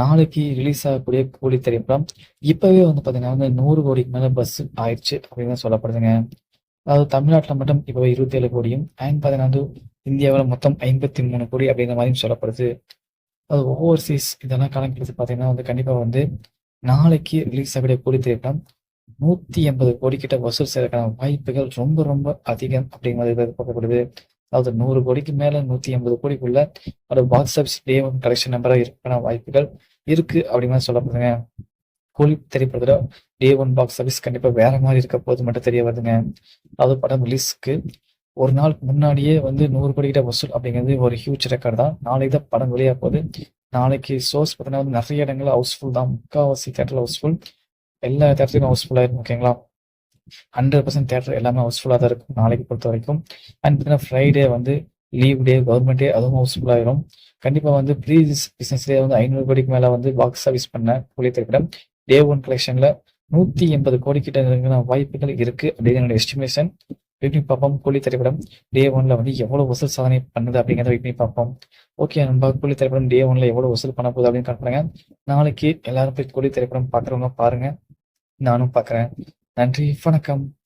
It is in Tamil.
நாளைக்கு ரிலீஸ் ஆகக்கூடிய கூலி திரைப்படம் இப்பவே வந்து பார்த்தீங்கன்னா வந்து நூறு கோடிக்கு மேல பஸ் ஆயிடுச்சு அப்படின்னு தான் சொல்லப்படுதுங்க. அதாவது தமிழ்நாட்டில் மட்டும் இப்போவே இருபத்தி ஏழு கோடியும் அண்ட் பார்த்தீங்கன்னா வந்து இந்தியாவில் மொத்தம் 53 கோடி அப்படிங்கிற மாதிரியும் சொல்லப்படுது. அது ஓவர்சீஸ் இதெல்லாம் கணக்கெடுத்து பார்த்தீங்கன்னா வந்து கண்டிப்பாக வந்து நாளைக்கு ரிலீஸ் ஆகக்கூடிய கூலி திரைப்படம் 180 கோடி கிட்ட வசூல் செய்யறதுக்கான வாய்ப்புகள் ரொம்ப ரொம்ப அதிகம் அப்படிங்கிற மாதிரி அதாவது நூறு கோடிக்கு மேல 180 கோடிக்குள்ள ஒரு box office day one collection நம்பரா இருக்கான வாய்ப்புகள் இருக்கு அப்படிங்கிற சொல்லப்படுதுங்க. கூலி திரைப்படத்துல டே ஒன் பாக்ஸ் ஆஃபீஸ் கண்டிப்பா வேற மாதிரி இருக்க போது மட்டும் தெரிய வருதுங்க. அதாவது படம் ரிலீஸ்க்கு ஒரு நாள் முன்னாடியே வந்து நூறு கோடி கிட்ட வசூல் அப்படிங்கிறது ஒரு ஹியூஜ் ரெக்கார்ட் தான். நாளைக்கு தான் படம் வெளியாக போகுது. நாளைக்கு ஷோஸ் பார்த்தீங்கன்னா வந்து நிறைய இடங்கள்ல ஹவுஸ்ஃபுல் தான். முக்காவாசி தேட்டரில் ஹவுஸ்ஃபுல். எல்லா தேட்டருக்கும் ஹவுஸ்ஃபுல் இருக்கும் ஓகேங்களா. 100% தியேட்டர் எல்லாமே ஹவுஸ்ஃபுல்லாக தான் இருக்கும் நாளைக்கு பொறுத்த வரைக்கும் அண்ட் பார்த்தீங்கன்னா ஃப்ரைடே வந்து லீவ் டே, கவர்மெண்ட் டே அதுவும் ஹவுஸ்ஃபுல் ஆயிரும். கண்டிப்பாக வந்து ப்ரீ பிசினஸ்லேயே வந்து ஐநூறு கோடிக்கு மேலே வந்து பாக்ஸ் சர்வீஸ் பண்ண கூலி திரைப்படம் டே ஒன் கலெக்ஷனில் நூற்றி எண்பது கோடி கிட்ட வாய்ப்புகள் இருக்குது அப்படின்னு என்னோட எஸ்டிமேஷன். வெயிட் பண்ணி பார்ப்போம். கூலி திரைப்படம் டே ஒன்ல வந்து எவ்வளோ வசூல் சாதனை பண்ணுது அப்படிங்கிறத வெயிட் பண்ணி பார்ப்போம். ஓகே நண்பா கூலி திரைப்படம் டே ஒன்ல எவ்வளோ வசூல் பண்ண போகுது அப்படின்னு கணக்கு நாளைக்கு எல்லாரும் போய் கூலி திரைப்படம் பார்க்குறவங்க பாருங்க. நானும் பார்க்குறேன். நன்றி, வணக்கம்.